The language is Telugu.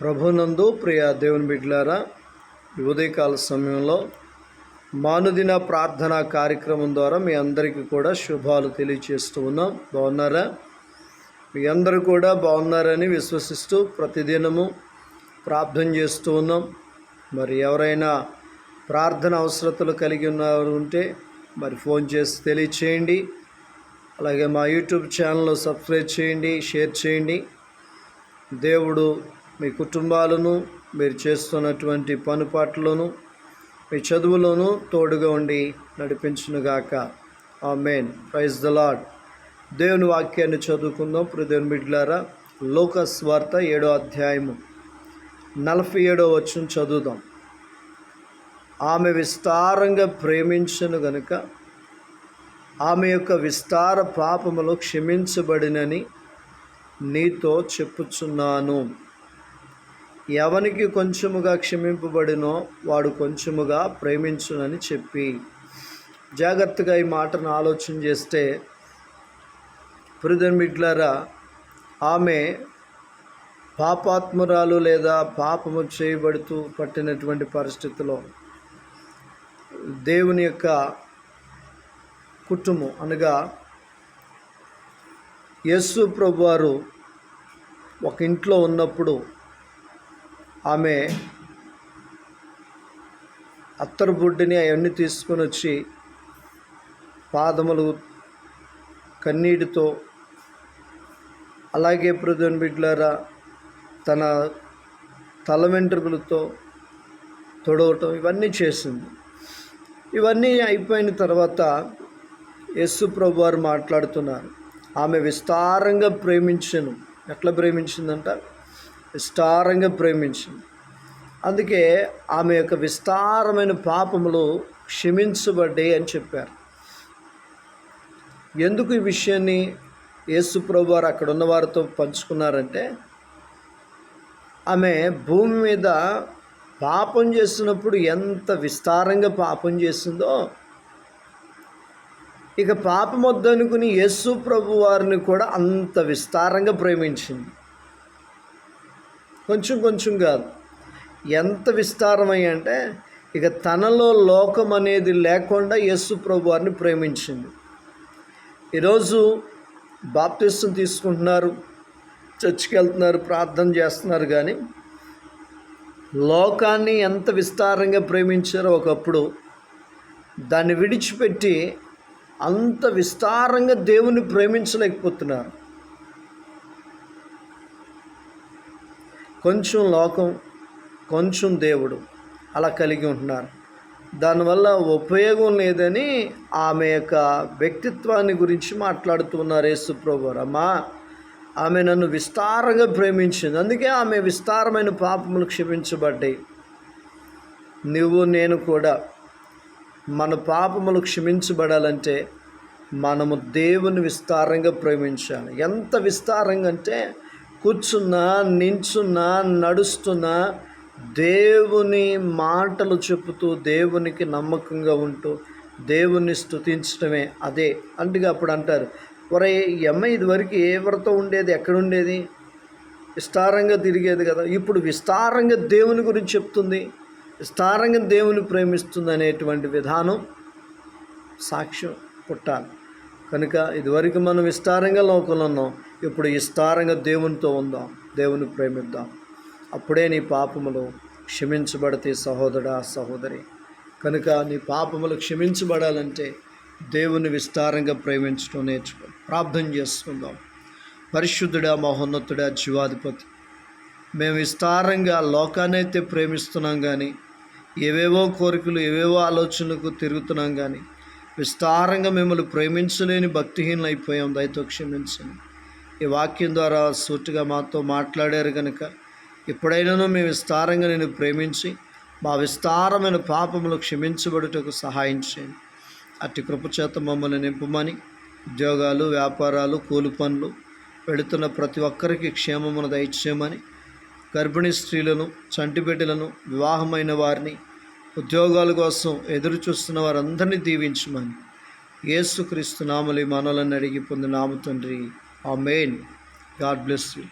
ప్రభునందు ప్రియ దేవుని బిడ్డలారా ఉదయకాల సమయంలో మానుదిన ప్రార్థన కార్యక్రమం ద్వారా మీ అందరికీ కూడా శుభాలు తెలియచేస్తూ ఉన్నాం. బాగున్నారా? మీ అందరూ కూడా బాగున్నారని విశ్వసిస్తూ ప్రతిదినము ప్రార్థన చేస్తూ ఉన్నాం. మరి ఎవరైనా ప్రార్థన అవసరతలు కలిగి ఉన్నవారు ఉంటే మరి ఫోన్ చేసి తెలియచేయండి. అలాగే మా యూట్యూబ్ ఛానల్ సబ్స్క్రైబ్ చేయండి షేర్ చేయండి. దేవుడు మీ కుటుంబాలను మీరు చేస్తున్నటువంటి పనుపాట్లను మీ చదువులోనూ తోడుగా ఉండి నడిపించునుగాక. ఆ మెయిన్ ప్రైజ్ ద లాడ్ దేవుని వాక్యాన్ని చదువుకుందాం. ప్రదేవ్ మిడ్లారా లోక వార్త ఏడో అధ్యాయము నలభై ఏడో వచ్చిన చదువుదాం. ఆమె విస్తారంగా ప్రేమించను గనుక ఆమె యొక్క విస్తార పాపములు క్షమించబడినని నీతో చెప్పుచున్నాను. ఎవనికి కొంచెముగా క్షమింపబడినో వాడు కొంచెముగా ప్రేమించునని చెప్పి. జాగ్రత్తగా ఈ మాటను ఆలోచన చేస్తే పురిదన్ బిడ్లారా ఆమె పాపాత్మురాలు లేదా పాపము చేయబడుతూ పట్టినటువంటి పరిస్థితిలో దేవుని యొక్క కుటుంబం అనగా యస్సు ప్రభు వారు ఒక ఇంట్లో ఉన్నప్పుడు ఆమె అత్తరు బుడ్డిని అవన్నీ తీసుకొని వచ్చి పాదములు కన్నీటితో అలాగే ప్రధాన బిడ్లారా తన తల వెంట్రుకలతో తొడవటం ఇవన్నీ చేసింది. ఇవన్నీ అయిపోయిన తర్వాత యస్సు ప్రభు వారు మాట్లాడుతున్నారు. ఆమె విస్తారంగా ప్రేమించను. ఎట్లా ప్రేమించిందంట? విస్తారంగా ప్రేమించింది. అందుకే ఆమె యొక్క విస్తారమైన పాపములు క్షమించబడ్డాయి అని చెప్పారు. ఎందుకు ఈ విషయాన్ని యేసుప్రభు వారు అక్కడ ఉన్నవారితో పంచుకున్నారంటే ఆమె భూమి మీద పాపం చేసినప్పుడు ఎంత విస్తారంగా పాపం చేసిందో ఇక పాపం వద్దనుకుని యేసు ప్రభు వారిని కూడా అంత విస్తారంగా ప్రేమించింది. కొంచెం కొంచెం కాదు ఎంత విస్తారమై అంటే ఇక తనలో లోకం అనేది లేకుండా యేసు ప్రభు వారిని ప్రేమించింది. ఈరోజు బాప్తిస్తం తీసుకుంటున్నారు చర్చికి వెళ్తున్నారు ప్రార్థన చేస్తున్నారు కానీ లోకాన్ని ఎంత విస్తారంగా ప్రేమించారో ఒకప్పుడు దాన్ని విడిచిపెట్టి అంత విస్తారంగా దేవుని ప్రేమించలేకపోతున్నారు. కొంచెం లోకం కొంచెం దేవుడు అలా కలిగి ఉంటున్నారు. దానివల్ల ఉపయోగం లేదని ఆమె యొక్క వ్యక్తిత్వాన్ని గురించి మాట్లాడుతున్నారు యేసుప్రభు అమ్మా ఆమె నన్ను విస్తారంగా ప్రేమించింది. అందుకే ఆమె విస్తారమైన పాపములు క్షమించబడ్డాయి. నువ్వు నేను కూడా మన పాపములు క్షమించబడాలంటే మనము దేవుని విస్తారంగా ప్రేమించాలి. ఎంత విస్తారంగా అంటే కూర్చున్నా నించున్నా నడుస్తున్నా దేవుని మాటలు చెబుతూ దేవునికి నమ్మకంగా ఉంటూ దేవుని స్థుతించడమే అదే. అందుకే అప్పుడు అంటారు ఒరే ఈ అమ్మాయి ఇదివరకు ఏ వ్రతం ఉండేది? ఎక్కడుండేది విస్తారంగా తిరిగేది కదా. ఇప్పుడు విస్తారంగా దేవుని గురించి చెప్తుంది. విస్తారంగా దేవుని ప్రేమిస్తుంది అనేటువంటి విధానం సాక్ష్యం పుట్టాలి. కనుక ఇదివరకు మనం విస్తారంగా లోకంలో ఉన్నాం ఇప్పుడు విస్తారంగా దేవునితో ఉందాం దేవుని ప్రేమిద్దాం. అప్పుడే నీ పాపములు క్షమించబడితే సహోదరా సహోదరి. కనుక నీ పాపములు క్షమించబడాలంటే దేవుని విస్తారంగా ప్రేమించడం నేర్చుకో. ప్రార్థన చేసుకుందాం. పరిశుద్ధుడా మహోన్నతుడా జీవాధిపతి. మేము విస్తారంగా లోకాన్నైతే ప్రేమిస్తున్నాం కానీ ఏవేవో కోరికలు ఏవేవో ఆలోచనలకు తిరుగుతున్నాం కానీ విస్తారంగా మిమ్మల్ని ప్రేమించలేని భక్తిహీనలు అయిపోయాం దయతో క్షమించండి. ఈ వాక్యం ద్వారా సూటిగా మాతో మాట్లాడారు కనుక ఎప్పుడైనానో మేము విస్తారంగా నేను ప్రేమించి మా విస్తారమైన పాపములు క్షమించబడుటకు సహాయం చేయండి. అట్టి కృపచేత మమ్మల్ని నింపమని ఉద్యోగాలు వ్యాపారాలు కూలి పనులు పెడుతున్న ప్రతి ఒక్కరికి క్షేమమును దయచేయమని గర్భిణీ స్త్రీలను చంటిబిడ్డలను వివాహమైన వారిని ఉద్యోగాల కోసం ఎదురు చూస్తున్న వారందరినీ దీవించమని యేసుక్రీస్తు నామలి మనలను అడిగి పొందిన నామ తండ్రి. ఆ మెయిన్ గాడ్ బ్లెస్ యూ.